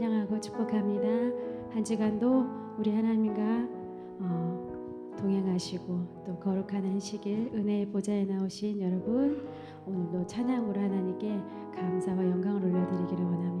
찬양하고 축복합니다. 한 주간도 우리 하나님과 어, 동행하시고 또 거룩한 한식일 은혜의 보좌에 나오신 여러분 오늘도 찬양으로 하나님께 감사와 영광을 올려드리기를 원합니다.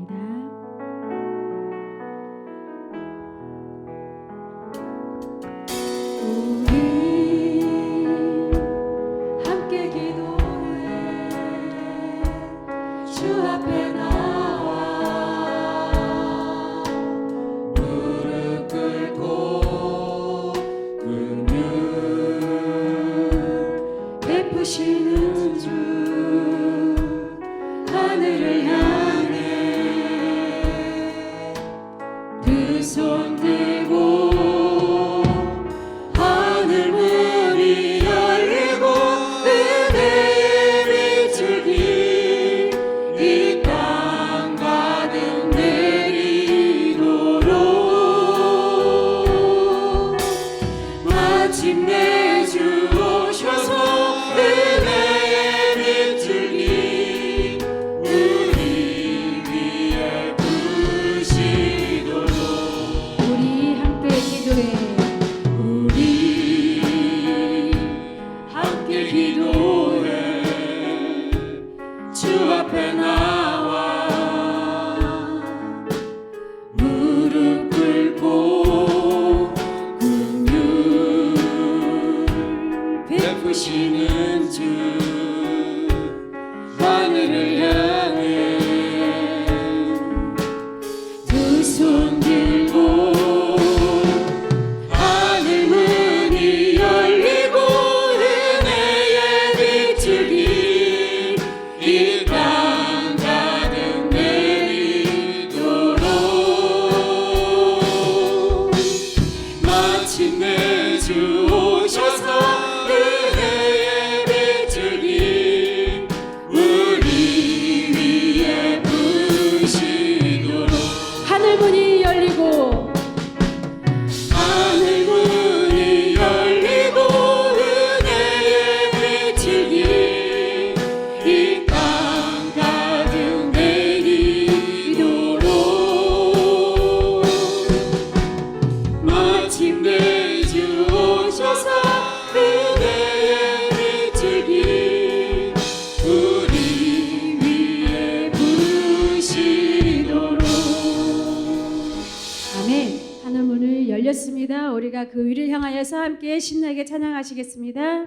우리가 그 위를 향하여서 함께 신나게 찬양하시겠습니다.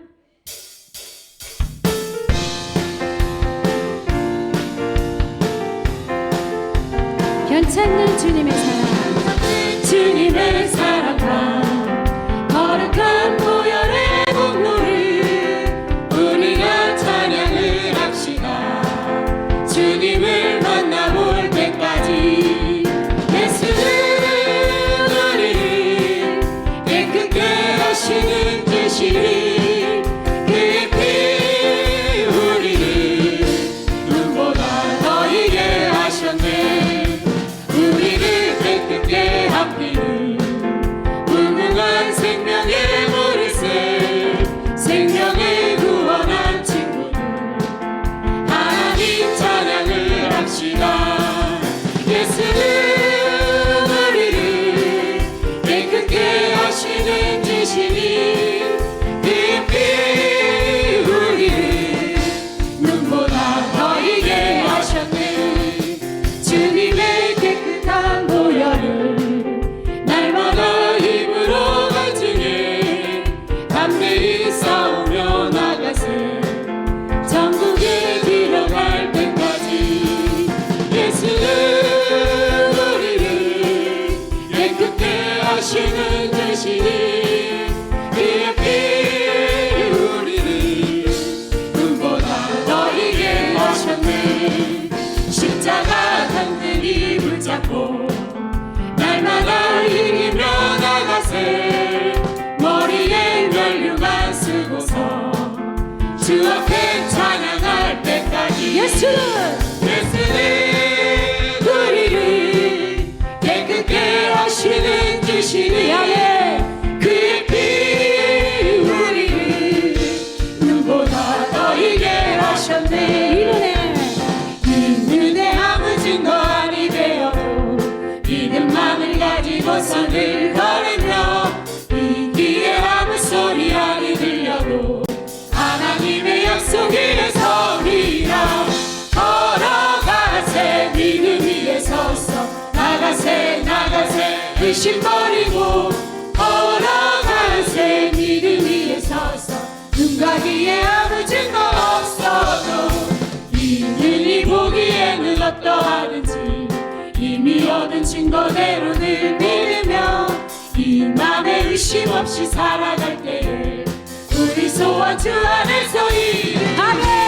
괜찮는 주님의 사랑. 의심 버리고 걸어가세 믿음 위에 서서 눈과 귀에 아무 증거 없어도 이들이 보기에는 어떠하든지 이미 얻은 증거대로 늘 믿으며 이 맘에 의심 없이 살아갈 때에 우리 소원 주 안에서 이루리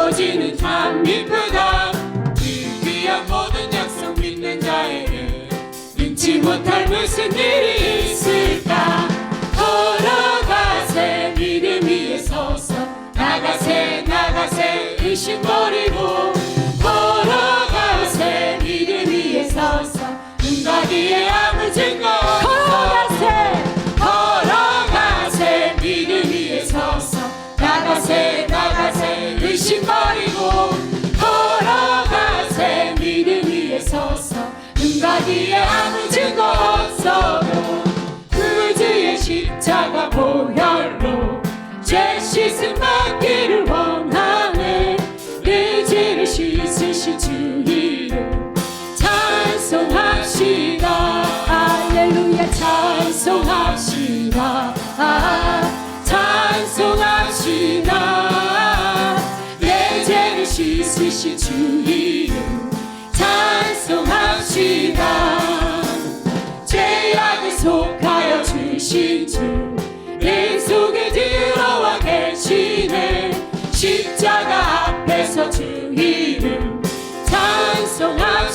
아버지는 참 미쁘다. 그 귀한 모든 약속 믿는 자에게 능치 못할 무슨 일이 있을까? 걸어가세 믿음 위에 서서 나가세 나가세 의심 버리고 귀에 아무 증거 없어도 그주의 십자가 보혈로 죄 씻음 받기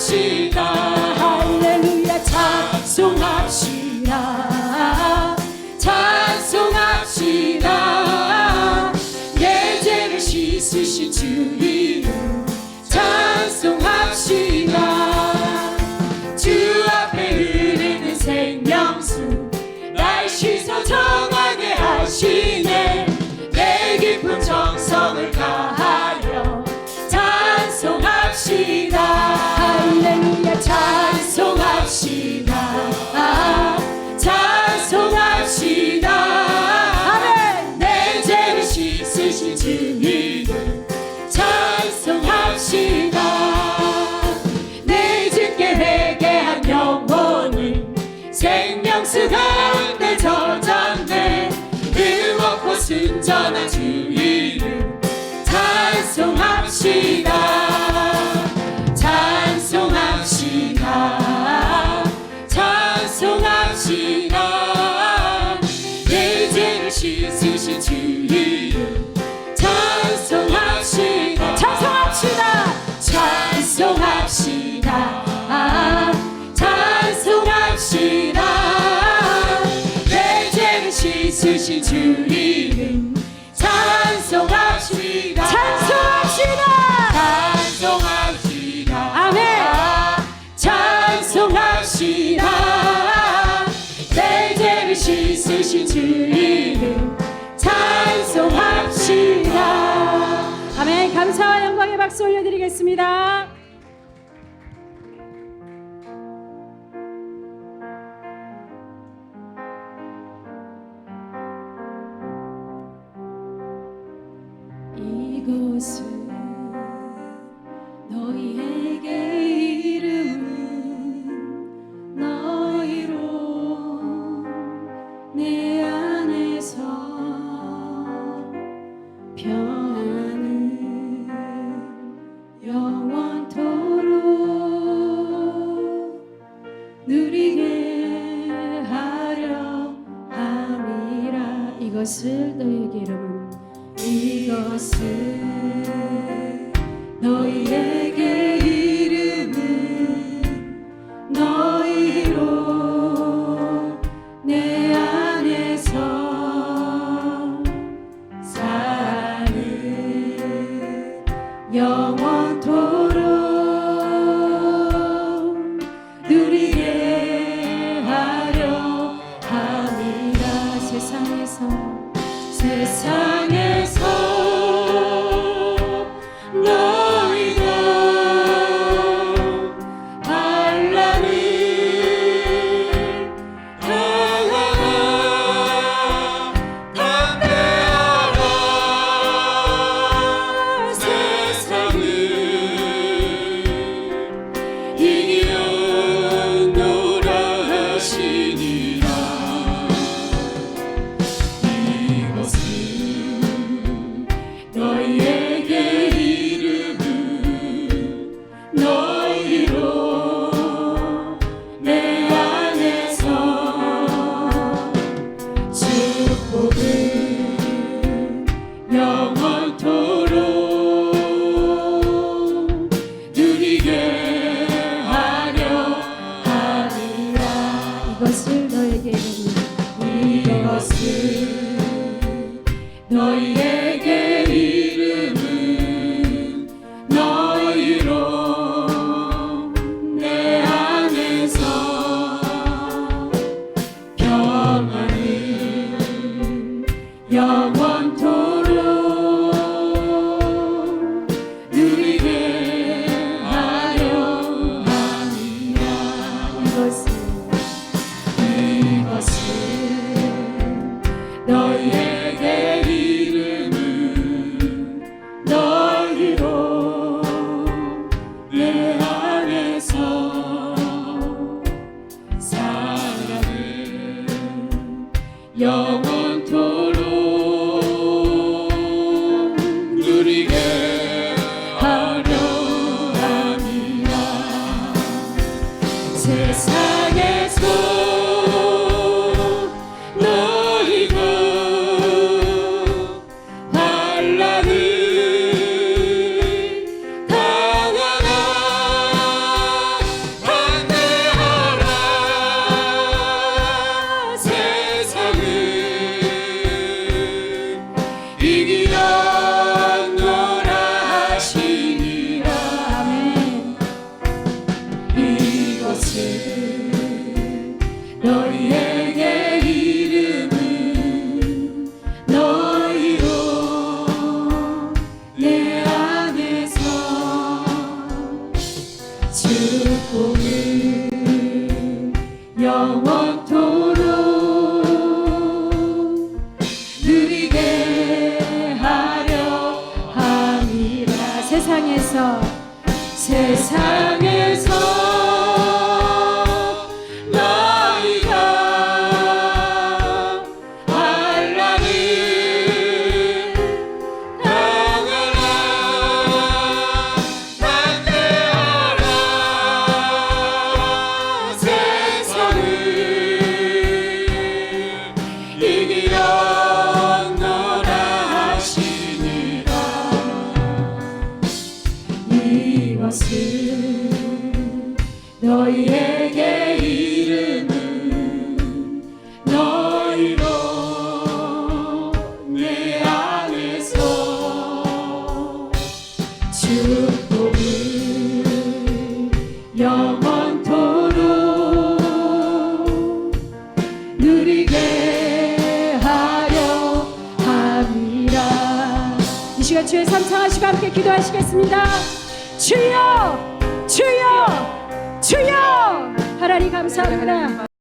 찬송합시다. 할렐루야 찬송합시다. 찬송합시다. 내 죄를 씻으신 주이 주 이름 찬송합시다. 찬송합시다. 찬송합시다. 아멘. 찬송합시다. 내 죄를 씻으신 주 이름 찬송합시다. 아멘. 감사와 영광의 박수 올려드리겠습니다. 이것을 너희에게 이름은 너희로 내 안에서 사는 영원토록 누리게 하려 함이라. 세상에서 세상에 축복을 영원